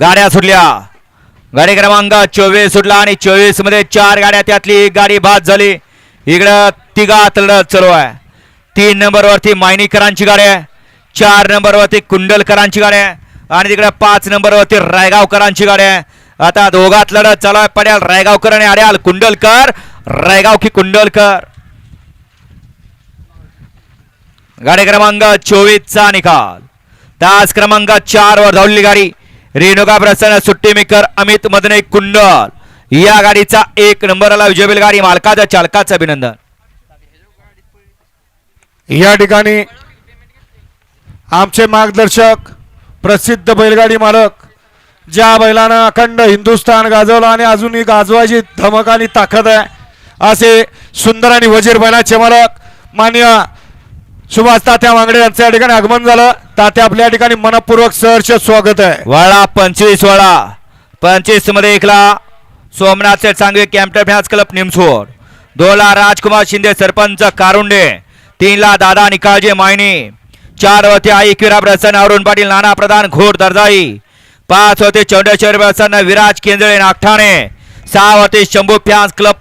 गाड्या सुटल्या. गाडी क्रमांक चोवीस सुटला आणि चोवीसमध्ये चार गाड्या त्यातली एक गाडी बाद झाली. इकडं तिघात लढत चालू आहे. तीन नंबर वरती मायनीकरांची गाडी आहे. चार नंबर वरती कुंडलकरांची गाडी आहे. आणि तिकडे पाच नंबर वरती रायगावकरांची गाडी आहे. आता दोघात लढत चालू आहे. पड्याल रायगावकर आणि अड्याल कुंडलकर. रायगाव की कुंडलकर? गाडी क्रमांक चोवीसचा निकाल. तास क्रमांक चार वर धावलेली गाडी. रेणुका प्रसन्न सुट्टीमेकर अमित मदने कुंडल. या गाडीचा एक नंबरला विजयबेल गाडी मालकाचा चालकाचं अभिनंदन. या ठिकाणी आमचे मार्गदर्शक प्रसिद्ध बैलगाडी मालक ज्या बैलानं अखंड हिंदुस्थान गाजवलं आणि अजूनही गाजवायची धमक आणि ताकद आहे असे सुंदर आणि वजीर बैलाचे मालक मान्य सुभाष तात्या वांगडे यांचं या ठिकाणी आगमन झालं. तात्या आपल्या ठिकाणी मनपूर्वक सहर्ष स्वागत आहे. वळा पंचवीस वळा. पंचवीसमध्ये एकला सोमनाथचे सांगवी कॅम्प्टर फॅन्स क्लब निमसोड दोला राजकुमार शिंदे सरपंच कारुंडे. तीनला दादा निकाळजे मायने. चार होते आई किराब प्रसन्न अरुण पाटील नाना प्रधान घोर दर्जाई पाच होते चौंडेश्वर प्रसन्न विराज केंद्रे नागठाणे. सहा होते शंभू फॅन्स क्लब